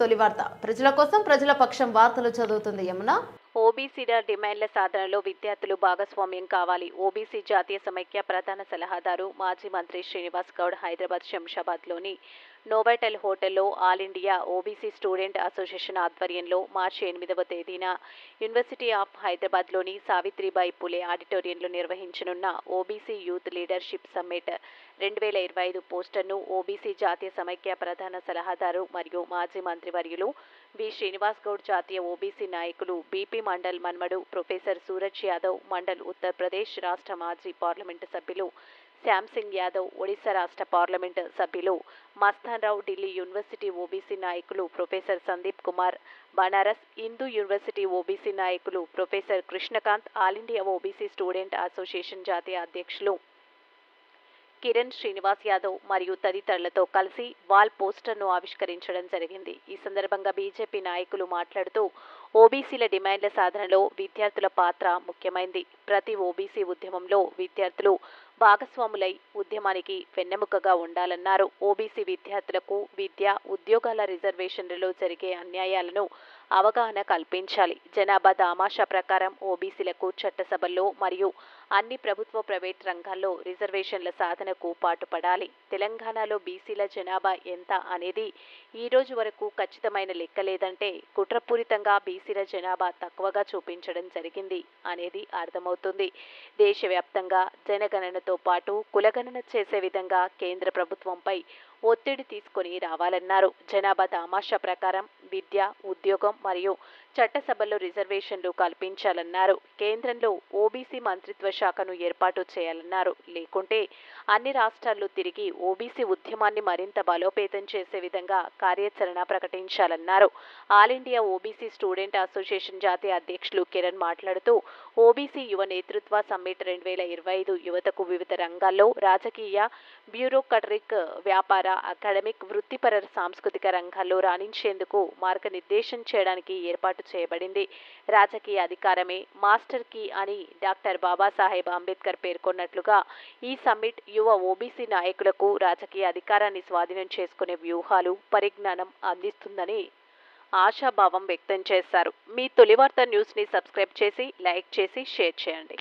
తొలి వార్త. ప్రజల కోసం ప్రజల పక్షం వార్తలు చదువుతుంది యమున. ఓబీసీల డిమాండ్ల సాధనలో విద్యార్థులు భాగస్వామ్యం కావాలి. ఓబీసీ జాతీయ సమైక్య ప్రధాన సలహాదారు మాజీ మంత్రి శ్రీనివాస్ గౌడ్ హైదరాబాద్ శంషాబాద్లోని నోవాటెల్ హోటల్లో all India OBC student association ఆధ్వర్యంలో మార్చి ఎనిమిదవ తేదీన యూనివర్సిటీ ఆఫ్ హైదరాబాద్లోని సావిత్రిబాయి పులే ఆడిటోరియంలో నిర్వహించనున్న ఓబీసీ యూత్ లీడర్షిప్ సమ్మిట్ రెండు వేల ఇరవై ఐదు పోస్టర్ను ఓబీసీ జాతీయ సమైక్య ప్రధాన సలహాదారు మరియు మాజీ మంత్రివర్యులు బి శ్రీనివాస్ గౌడ్ జాతీయ ఓబీసీ నాయకులు బీపీ మండల్ మన్మడు ప్రొఫెసర్ సూరజ్ యాదవ్ మండల్ ఉత్తరప్రదేశ్ రాష్ట్ర మాజీ పార్లమెంటు సభ్యులు శ్యామ్సింగ్ యాదవ్ ఒడిశా రాష్ట్ర పార్లమెంటు సభ్యులు మస్తాన్రావు ఢిల్లీ యూనివర్సిటీ ఓబీసీ నాయకులు professor Sandeep Kumar Banaras Hindu university OBC నాయకులు professor Krishnakanth all India OBC student association జాతీయ అధ్యక్షులు కిరణ్ శ్రీనివాస్ యాదవ్ మరియు తదితరులతో కలిసి వాల్ పోస్టర్ను ఆవిష్కరించడం జరిగింది. ఈ సందర్భంగా బీజేపీ నాయకులు మాట్లాడుతూ ఓబీసీల డిమాండ్ల సాధనలో విద్యార్థుల పాత్ర ముఖ్యమైంది. ప్రతి ఓబీసీ ఉద్యమంలో విద్యార్థులు భాగస్వాములై ఉద్యమానికి వెన్నెముకగా ఉండాలన్నారు. ఓబీసీ విద్యార్థులకు విద్య ఉద్యోగాల రిజర్వేషన్లలో జరిగే అన్యాయాలను అవగాహన కల్పించాలి. జనాభా దామాషా ప్రకారం ఓబీసీలకు చట్టసభల్లో మరియు అన్ని ప్రభుత్వ ప్రైవేట్ రంగాల్లో రిజర్వేషన్ల సాధనకు పాటుపడాలి. తెలంగాణలో బీసీల జనాభా ఎంత అనేది ఈ రోజు వరకు ఖచ్చితమైన లెక్క లేదంటే కుట్రపూరితంగా బీసీల జనాభా తక్కువగా చూపించడం జరిగింది అనేది అర్థమవుతుంది. దేశవ్యాప్తంగా జనగణనతో పాటు కులగణన చేసే విధంగా కేంద్ర ప్రభుత్వంపై ఒత్తిడి తీసుకొని రావాలన్నారు. జనాభా దామాషా ప్రకారం విద్య ఉద్యోగం మరియు చట్టసభలో రిజర్వేషన్లు కల్పించాలన్నారు. కేంద్రంలో ఓబీసీ మంత్రిత్వ శాఖను ఏర్పాటు చేయాలన్నారు. లేకుంటే అన్ని రాష్ట్రాల్లో తిరిగి ఓబీసీ ఉద్యమాన్ని మరింత బలోపేతం చేసే విధంగా కార్యాచరణ ప్రకటించాలన్నారు. All India OBC student association జాతీయ అధ్యక్షులు కిరణ్ మాట్లాడుతూ ఓబీసీ యువ నేతృత్వ సమ్మిట్ రెండు వేల ఇరవై ఐదు యువతకు వివిధ రంగాల్లో రాజకీయ బ్యూరోక్రటిక్ వ్యాపార అకాడమిక్ వృత్తిపర సాంస్కృతిక రంగాల్లో రాణించేందుకు మార్గనిర్దేశం చేయడానికి ఏర్పాటు చేయబడింది. రాజకీయ అధికారమే మాస్టర్ కీ అని డాక్టర్ బాబాసాహెబ్ అంబేద్కర్ పేర్కొన్నట్లుగా ఈ సమ్మిట్ యువ ఓబీసీ నాయకులకు రాజకీయ అధికారాన్ని స్వాధీనం చేసుకునే వ్యూహాలు పరిజ్ఞానం అందిస్తుందని ఆశాభావం వ్యక్తం చేశారు. మీ తొలివార్త న్యూస్ని సబ్స్క్రైబ్ చేసి లైక్ చేసి షేర్ చేయండి.